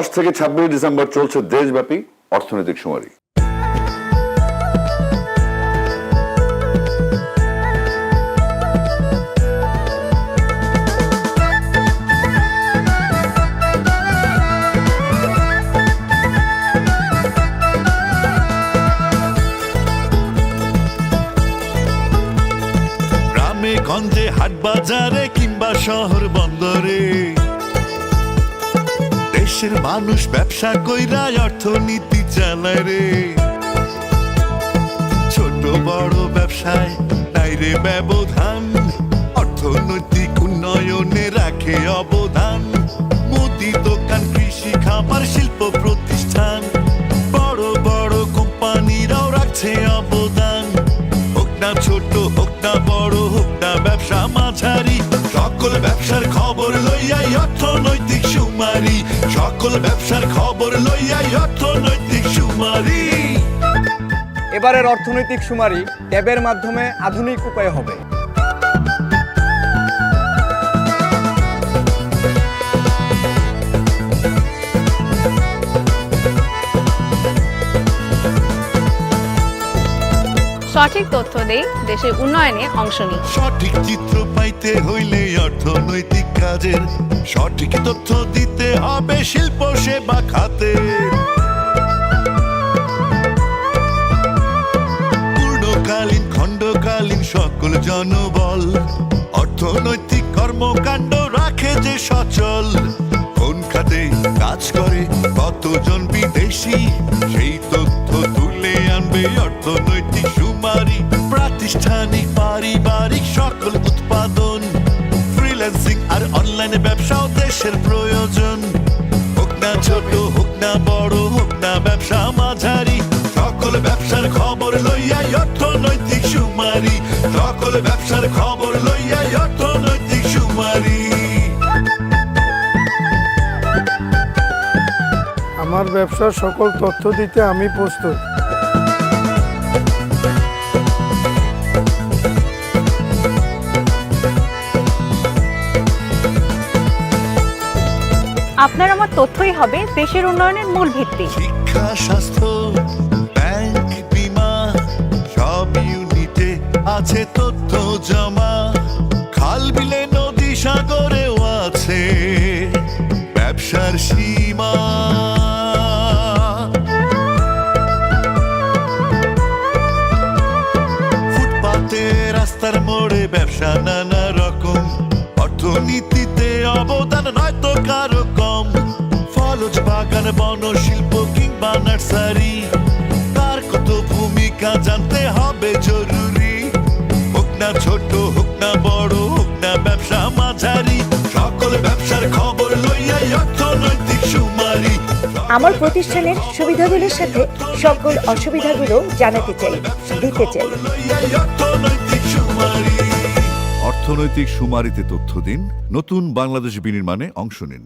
দশ থেকে ছাব্বিশ ডিসেম্বর চলছে দেশব্যাপী অর্থনৈতিক শুমারি। গ্রামে, গঞ্জে হাট বাজারে কিংবা শহর বন্দরে দেশের মানুষ ব্যবসা কইরা অর্থনীতি চালায় রে। ছোট বড় ব্যবসায় নাই রে ব্যবধান। অর্থনৈতিক উন্নয়নে রাখে অবদান। মুদি দোকান, কৃষি খাবার শিল্প প্রতিষ্ঠান। বড় বড় কোম্পানিরাও রাখছে অবদান। হোক না ছোট, হোক না বড়, হোক না ব্যবসা মাঝারি। সকল ব্যবসার খবর সকল ব্যবসার খবর লইয়াই অর্থনৈতিক সুমারি। এবারের অর্থনৈতিক শুমারি ট্যাবের মাধ্যমে আধুনিক উপায় হবে। সঠিক তথ্য দেই দেশের উন্নয়নে অংশ নিই সঠিক চিত্র পাইতে হইলে অর্থনৈতিক কাজের সঠিক তথ্য দিতে হবে শিল্প সেবা খাতে। পূর্ণকালীন, খণ্ডকালীন সকল জনবল অর্থনৈতিক কর্মকাণ্ড রাখে যে সচল। কোন খাতে কাজ করে কতজন বিদেশি, সেই পারিবারিক সকল উৎপাদন ফ্রিল্যান্সিং আর অনলাইনে ব্যবসাও দেশের প্রয়োজন। হোক না ছোট, হোক না বড়, হোক না ব্যবসা মাঝারি, সকল ব্যবসার খবর লইয়াই অর্থনৈতিক সুমারি সকল ব্যবসার খবর লইয়াই অর্থনৈতিক সুমারি আমার ব্যবসার সকল তথ্য দিতে আমি প্রস্তুত। আপনার আমার তথ্যই হবে দেশের উন্নয়নের মূল ভিত্তি। শিক্ষা, স্বাস্থ্য, ব্যাংক, বিমা, সব ইউনিটে আছে তথ্য জমা। খাল বিলে নদী সাগরেও আছে ব্যবসার সীমা। ফুটপাতে রাস্তার মোড়ে ব্যবসা নানা রকম। অর্থনীতিতে অবদান নয়তো কারও কম বাগান বন শিল্প কিংবা নার্সারি। তার কত ভূমিকা জানতে হবে জরুরি। হোক না ছোট হোক না বড় হোক না ব্যবসা মাঝারি। সকল ব্যবসার খবর লইয়াই অর্থনৈতিক সুমারি আমার প্রতিষ্ঠানের সুবিধাগুলোর সাথে সকল অসুবিধাগুলো জানাতে চাই দিতে চাই। অর্থনৈতিক সুমারিতে তথ্য দিন নতুন বাংলাদেশ বিনির্মাণে অংশ নিন।